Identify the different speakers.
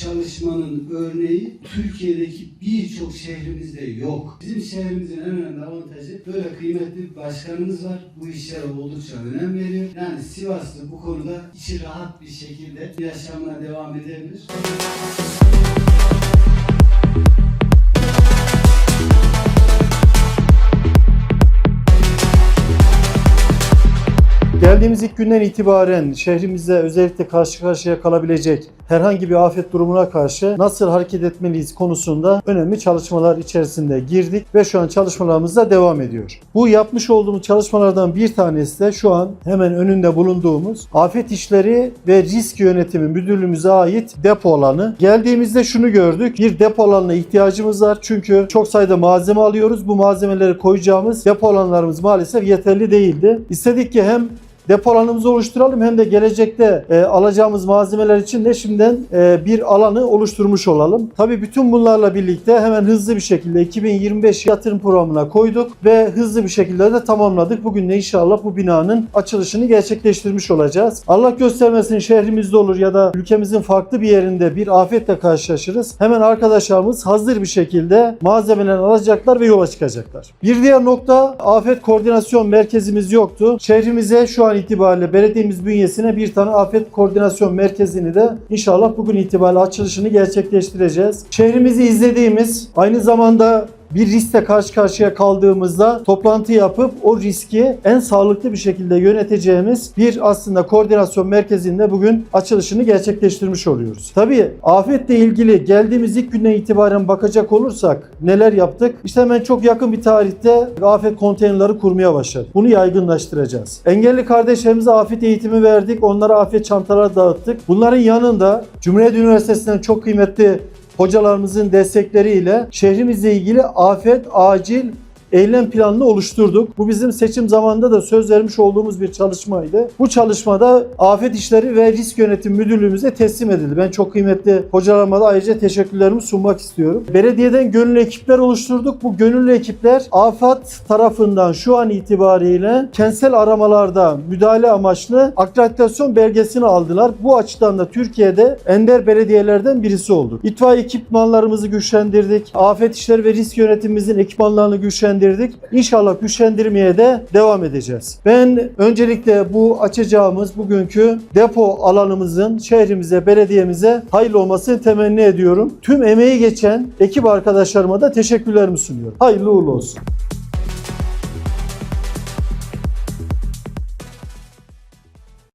Speaker 1: çalışmanın örneği Türkiye'deki birçok şehrimizde yok. Bizim şehrimizin en önemli avantajı böyle kıymetli bir başkanımız var. Bu işlere oldukça önem veriyor. Yani Sivaslı bu konuda içi rahat bir şekilde yaşamına devam edebilir.
Speaker 2: Geldiğimiz ilk günden itibaren şehrimizde özellikle karşı karşıya kalabilecek herhangi bir afet durumuna karşı nasıl hareket etmeliyiz konusunda önemli çalışmalar içerisinde girdik ve şu an çalışmalarımız da devam ediyor. Bu yapmış olduğumuz çalışmalardan bir tanesi de şu an hemen önünde bulunduğumuz Afet İşleri ve Risk Yönetimi Müdürlüğümüze ait depo alanı. Geldiğimizde şunu gördük. Bir depo alanına ihtiyacımız var. Çünkü çok sayıda malzeme alıyoruz. Bu malzemeleri koyacağımız depo alanlarımız maalesef yeterli değildi. İstedik ki hem depo alanımızı oluşturalım hem de gelecekte e, alacağımız malzemeler için de şimdiden e, bir alanı oluşturmuş olalım. Tabii bütün bunlarla birlikte hemen hızlı bir şekilde 2025 yatırım programına koyduk ve hızlı bir şekilde de tamamladık. Bugün de inşallah bu binanın açılışını gerçekleştirmiş olacağız. Allah göstermesin şehrimizde olur ya da ülkemizin farklı bir yerinde bir afetle karşılaşırız. Hemen arkadaşlarımız hazır bir şekilde malzemelerini alacaklar ve yola çıkacaklar. Bir diğer nokta afet koordinasyon merkezimiz yoktu. Şehrimize şu an itibariyle belediyemiz bünyesine bir tane afet koordinasyon merkezini de inşallah bugün itibariyle açılışını gerçekleştireceğiz. Şehrimizi izlediğimiz aynı zamanda bir riskle karşı karşıya kaldığımızda toplantı yapıp o riski en sağlıklı bir şekilde yöneteceğimiz bir aslında koordinasyon merkezinde bugün açılışını gerçekleştirmiş oluyoruz. Tabii afetle ilgili geldiğimiz ilk günden itibaren bakacak olursak neler yaptık? İşte hemen çok yakın bir tarihte afet konteynerleri kurmaya başladık. Bunu yaygınlaştıracağız. Engelli kardeşlerimize afet eğitimi verdik. Onlara afet çantaları dağıttık. Bunların yanında Cumhuriyet Üniversitesi'nden çok kıymetli hocalarımızın destekleriyle şehrimizle ilgili afet, acil eylem planını oluşturduk. Bu bizim seçim zamanında da söz vermiş olduğumuz bir çalışmaydı. Bu çalışmada Afet İşleri ve Risk Yönetim Müdürlüğümüze teslim edildi. Ben çok kıymetli hocalarıma da ayrıca teşekkürlerimi sunmak istiyorum. Belediyeden gönüllü ekipler oluşturduk. Bu gönüllü ekipler AFAD tarafından şu an itibariyle kentsel aramalarda müdahale amaçlı akreditasyon belgesini aldılar. Bu açıdan da Türkiye'de ender belediyelerden birisi olduk. İtfaiye ekipmanlarımızı güçlendirdik. Afet İşleri ve Risk Yönetimimizin ekipmanlarını güçlendirdik. İnşallah güçlendirmeye de devam edeceğiz. Ben öncelikle bu açacağımız bugünkü depo alanımızın şehrimize, belediyemize hayırlı olmasını temenni ediyorum. Tüm emeği geçen ekip arkadaşlarıma da teşekkürlerimi sunuyorum. Hayırlı uğurlu olsun.